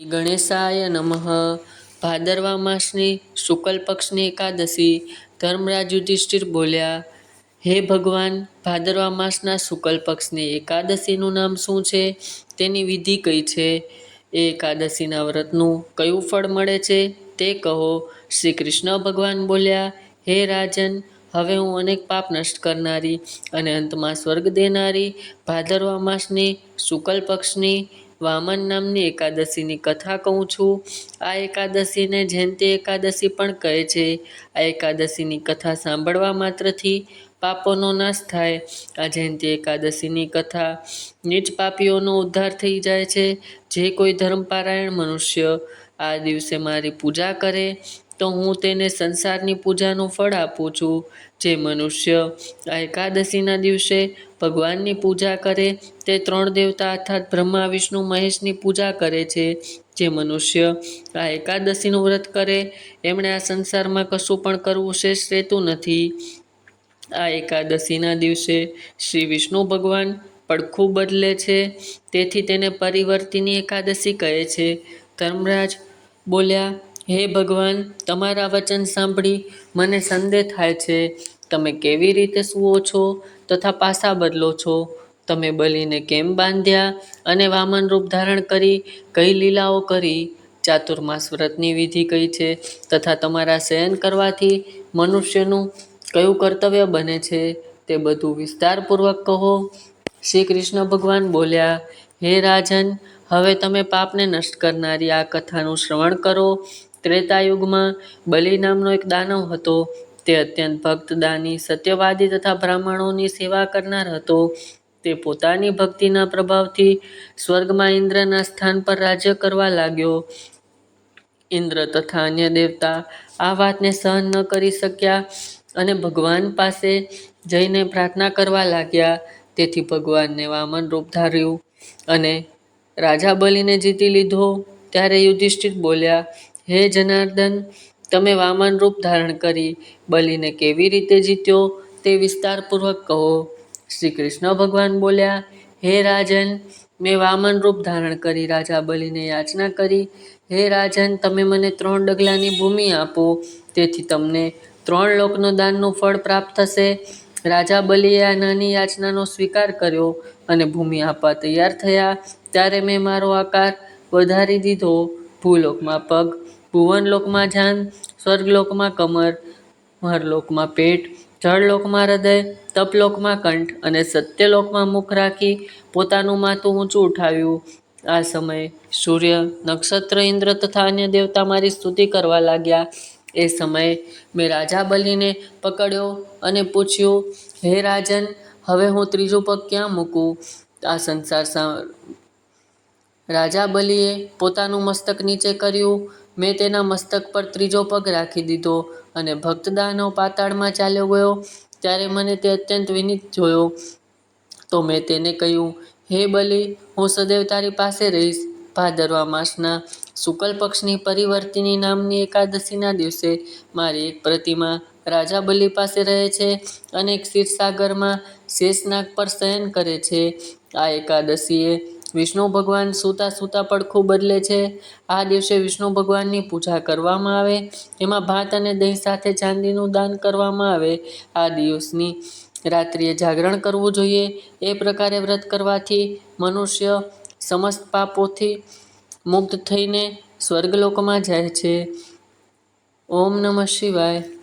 ગણેશાય નમઃ. ભાદરવા માસની શુક્લ પક્ષની એકાદશી ધર્મરાજ યુધિષ્ઠિર બોલ્યા, હે ભગવાન ભાદરવા માસના શુક્લ પક્ષની એકાદશીનું નામ શું છે? તેની વિધિ કઈ છે? એ એકાદશીના વ્રતનું કયું ફળ મળે છે? તે કહો. શ્રી કૃષ્ણ ભગવાન બોલ્યા, હે રાજન, હવે હું અનેક પાપ નષ્ટ કરનારી અને અંતમાં સ્વર્ગ દેનારી ભાદરવા માસની શુક્લ પક્ષની વામન નામની એકાદશીની કથા કહું છું. આ એકાદશીને જયંતિ એકાદશી પણ કહે છે. આ એકાદશીની કથા સાંભળવા માત્રથી પાપોનો નાશ થાય. આ જયંતિ એકાદશીની કથા નીચ પાપીઓનો ઉદ્ધાર થઈ જાય છે. જે કોઈ ધર્મપારાયણ મનુષ્ય આ દિવસે મારી પૂજા કરે તો હું તેને સંસારની પૂજાનું ફળ આપું છું. જે મનુષ્ય આ એકાદશીના દિવસે ભગવાનની પૂજા કરે, તે ત્રણ દેવતા અર્થાત બ્રહ્મા, વિષ્ણુ, મહેશની પૂજા કરે છે. જે મનુષ્ય આ એકાદશીનું વ્રત કરે, એમણે આ સંસારમાં કશું પણ કરવું શેષ રહેતું નથી. આ એકાદશીના દિવસે શ્રી વિષ્ણુ ભગવાન પડખું બદલે છે, તેથી તેને પરિવર્તિની એકાદશી કહે છે. ધર્મરાજ બોલ્યા હે ભગવાન, તમારા વચન સાંભળી મને સંદેહ થાય છે. તમે કેવી રીતે સૂવો છો તથા પાસા બદલો છો? તમે બલીને કેમ બાંધ્યા અને વામન રૂપ ધારણ કરી કઈ લીલાઓ કરી? ચાતુર્માસ વ્રતની વિધિ કઈ છે તથા તમારા શયન કરવાથી મનુષ્યનું કયું કર્તવ્ય બને છે તે બધું વિસ્તારપૂર્વક કહો. શ્રી કૃષ્ણ ભગવાન બોલ્યા, હે રાજન, હવે તમે પાપને નષ્ટ કરનારી આ કથાનું શ્રવણ કરો ત્રેતાયુગમાં બલિ નામનો એક દાનવ હતો. તે અત્યંત ભક્ત દાની સત્યવાદી તથા બ્રાહ્મણોની સેવા કરનાર હતો. તે પોતાની ભક્તિના પ્રભાવથી સ્વર્ગમાં ઇન્દ્રના સ્થાન પર રાજ્ય કરવા લાગ્યો. ઇન્દ્ર તથા અન્ય દેવતા આ વાતને સહન ન કરી શક્યા અને ભગવાન પાસે જઈને પ્રાર્થના કરવા લાગ્યા. તેથી ભગવાનને વામન રૂપ ધાર્યું અને રાજા બલિને જીતી લીધો. ત્યારે યુધિષ્ઠિર બોલ્યા હે જનાર્દન, તમે વામન રૂપ ધારણ કરી બલિને કેવી રીતે જીત્યો તે વિસ્તારપૂર્વક કહો. શ્રી કૃષ્ણ ભગવાન બોલ્યા, હે રાજન, મેં વામન રૂપ ધારણ કરી રાજા બલિને યાચના કરી. હે રાજન, તમે મને ત્રણ ડગલાની ભૂમિ આપો, તેથી તમને ત્રણ લોકનો દાનનું ફળ પ્રાપ્ત થશે. રાજા બલિએ આ નાની યાચનાનો સ્વીકાર કર્યો અને ભૂમિ આપવા તૈયાર થયા. ત્યારે મેં મારો આકાર વધારી દીધો. ભૂલોકમાં પગ, ભુવનલોકમાં જાન, સ્વર્ગલોકમાં કમર મહરલોકમાં પેટ, જળલોકમાં હૃદય, તપલોકમાં કંઠ અને સત્યલોકમાં મુખ રાખી પોતાનું માથું ઊંચું ઉઠાવ્યું. આ સમયે સૂર્ય, નક્ષત્ર, ઇન્દ્ર તથા અન્ય દેવતા મારી સ્તુતિ કરવા લાગ્યા. એ સમયે મેં રાજા બલીને પકડ્યો અને પૂછ્યું, હે રાજન, હવે હું ત્રીજું પગ ક્યાં મૂકું? આ સંસાર રાજા બલિએ પોતાનું મસ્તક નીચે કર્યું. મેં તેના મસ્તક પર ત્રીજો પગ રાખી દીધો અને ભક્તદાનો પાતાળમાં ચાલ્યો ગયો. ત્યારે મને તે અત્યંત વિનીત જોયો. તો મેં તેને કહ્યું, હે બલિ, હું સદૈવ તારી પાસે રહીશ. ભાદરવા માસના શુકલ પક્ષની પરિવર્તિની નામની એકાદશીના દિવસે મારી એક પ્રતિમા રાજા બલિ પાસે રહે છે અને ક્ષીરસાગરમાં શેષનાગ પર શયન કરે છે. આ એકાદશીએ વિષ્ણુ ભગવાન સૂતા સૂતા પડખું બદલે છે. આ દિવસે વિષ્ણુ ભગવાનની પૂજા કરવામાં આવે. એમાં ભાત અને દહીં સાથે ચાંદીનું દાન કરવામાં આવે. આ દિવસની રાત્રિએ જાગરણ કરવું જોઈએ. એ પ્રકારે વ્રત કરવાથી મનુષ્ય સમસ્ત પાપોથી મુક્ત થઈને સ્વર્ગલોકમાં જાય છે. ઓમ નમઃ શિવાય.